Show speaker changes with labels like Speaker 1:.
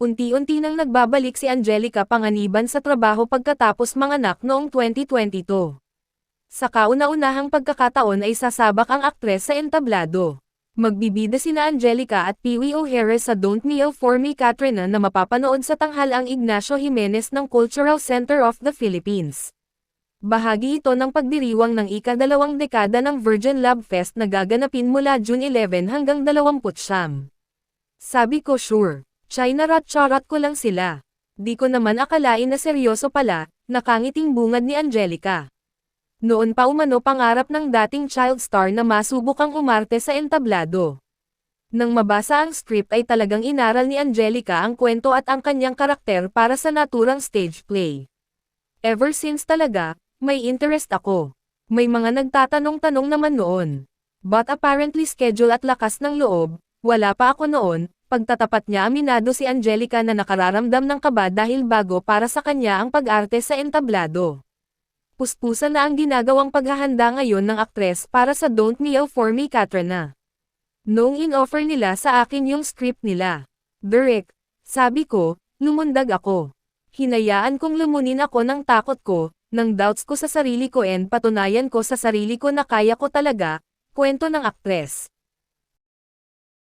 Speaker 1: Unti-unti nang nagbabalik si Angelica Panganiban sa trabaho pagkatapos manganak noong 2022. Sa kauna-unahang pagkakataon ay sasabak ang aktres sa entablado. Magbibida sina Angelica at Pee O'Hare sa Don't Kneel For Me Katrina na mapapanood sa tanghalang Ignacio Jimenez ng Cultural Center of the Philippines. Bahagi ito ng pagdiriwang ng ikadalawang dekada ng Virgin Love Fest na gaganapin mula June 11 hanggang 20 Sabi ko sure, Chinarat-charat ko lang sila. Di ko naman akalain na seryoso pala, nakangiting bungad ni Angelica. Noon pa umano pangarap ng dating child star na masubukang umarte sa entablado. Nang mabasa ang script ay talagang inaral ni Angelica ang kwento at ang kanyang karakter para sa naturang stage play. Ever since talaga, may interest ako. May mga nagtatanong-tanong naman noon. But apparently schedule at lakas ng loob, wala pa ako noon, pagtatapat niya aminado si Angelica na nakararamdam ng kaba dahil bago para sa kanya ang pag-arte sa entablado. Puspusan na ang ginagawang paghahanda ngayon ng aktres para sa Don't Kneel For Me Katrina. Noong in-offer nila sa akin yung script nila. Direk, sabi ko, lumundag ako. Hinayaan kong lumunin ako ng takot ko, ng doubts ko sa sarili ko and patunayan ko sa sarili ko na kaya ko talaga, kwento ng aktres.